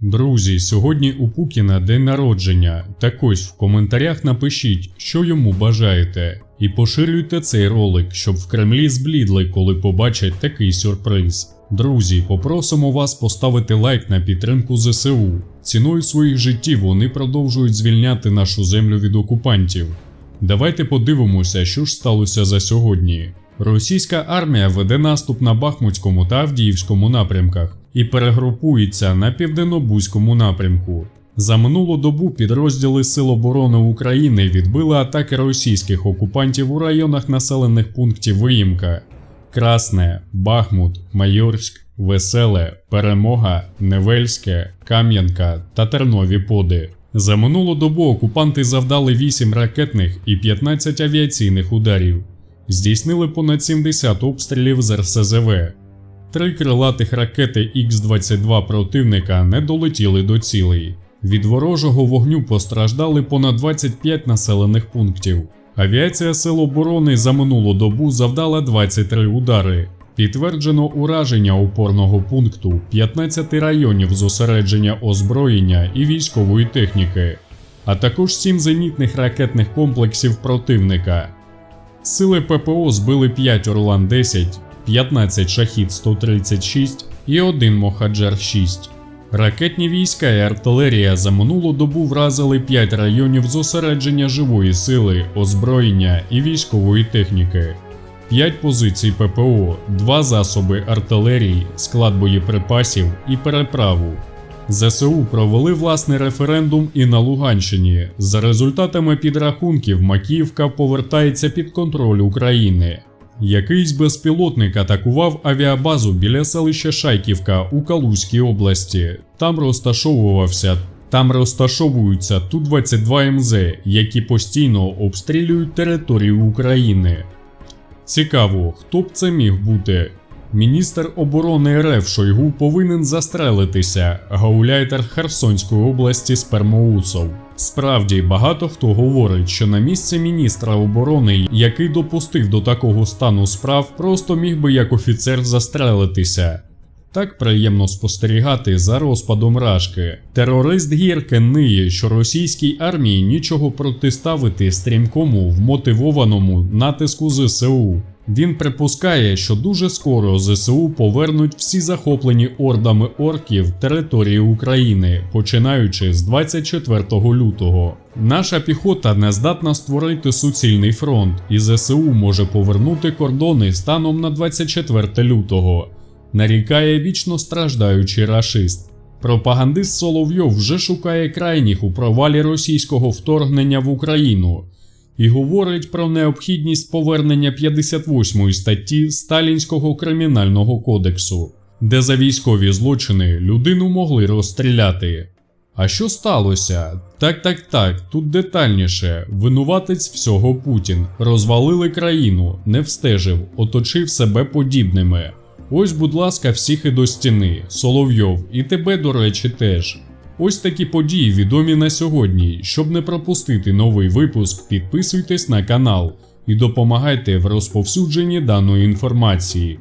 Друзі, сьогодні у Пукіна день народження. Так ось в коментарях напишіть, що йому бажаєте, і поширюйте цей ролик, щоб в Кремлі зблідли, коли побачать такий сюрприз. Друзі, попросимо вас поставити лайк на підтримку ЗСУ. Ціною своїх життів вони продовжують звільняти нашу землю від окупантів. Давайте подивимося, що ж сталося за сьогодні. Російська армія веде наступ на Бахмутському та Авдіївському напрямках і перегрупується на південно-бузькому напрямку. За минулу добу підрозділи Сил оборони України відбили атаки російських окупантів у районах населених пунктів Виїмка, Красне, Бахмут, Майорськ, Веселе, Перемога, Невельське, Кам'янка та Тернові Поди. За минулу добу окупанти завдали 8 ракетних і 15 авіаційних ударів, здійснили понад 70 обстрілів з РСЗВ. Три крилатих ракети Х-22 противника не долетіли до цілей. Від ворожого вогню постраждали понад 25 населених пунктів. Авіація Сил оборони за минулу добу завдала 23 удари. Підтверджено ураження опорного пункту 15 районів зосередження озброєння і військової техніки, а також 7 зенітних ракетних комплексів противника. Сили ППО збили 5 Орлан-10, 15 Шахід 136 і 1 Мохаджер 6. Ракетні війська і артилерія за минулу добу вразили 5 районів зосередження живої сили, озброєння і військової техніки, 5 позицій ППО, 2 засоби артилерії, склад боєприпасів і переправу. ЗСУ провели власний референдум і на Луганщині. За результатами підрахунків Макіївка повертається під контроль України. Якийсь безпілотник атакував авіабазу біля селища Шайківка у Калузькій області. Там розташовувався. Там розташовуються Ту-22 МЗ, які постійно обстрілюють територію України. Цікаво, хто б це міг бути? Міністр оборони РФ Шойгу повинен застрелитися, гауляйтер Херсонської області Спермоусов. Справді, багато хто говорить, що на місце міністра оборони, який допустив до такого стану справ, просто міг би як офіцер застрелитися. Так приємно спостерігати за розпадом рашки. Терорист Гірке ниє, що російській армії нічого протиставити стрімкому вмотивованому натиску ЗСУ. Він припускає, що дуже скоро ЗСУ повернуть всі захоплені ордами орків території України, починаючи з 24 лютого. Наша піхота не здатна створити суцільний фронт, і ЗСУ може повернути кордони станом на 24 лютого. Нарікає вічно страждаючий рашист. Пропагандист Соловйов вже шукає крайніх у провалі російського вторгнення в Україну і говорить про необхідність повернення 58 статті Сталінського кримінального кодексу, де за військові злочини людину могли розстріляти. А що сталося? Так, так, так, тут детальніше. Винуватець всього Путін. Розвалили країну, не встежив, оточив себе подібними. Ось, будь ласка, всіх і до стіни, Соловйов, і тебе, до речі, теж. Ось такі події відомі на сьогодні. Щоб не пропустити новий випуск, підписуйтесь на канал і допомагайте в розповсюдженні даної інформації.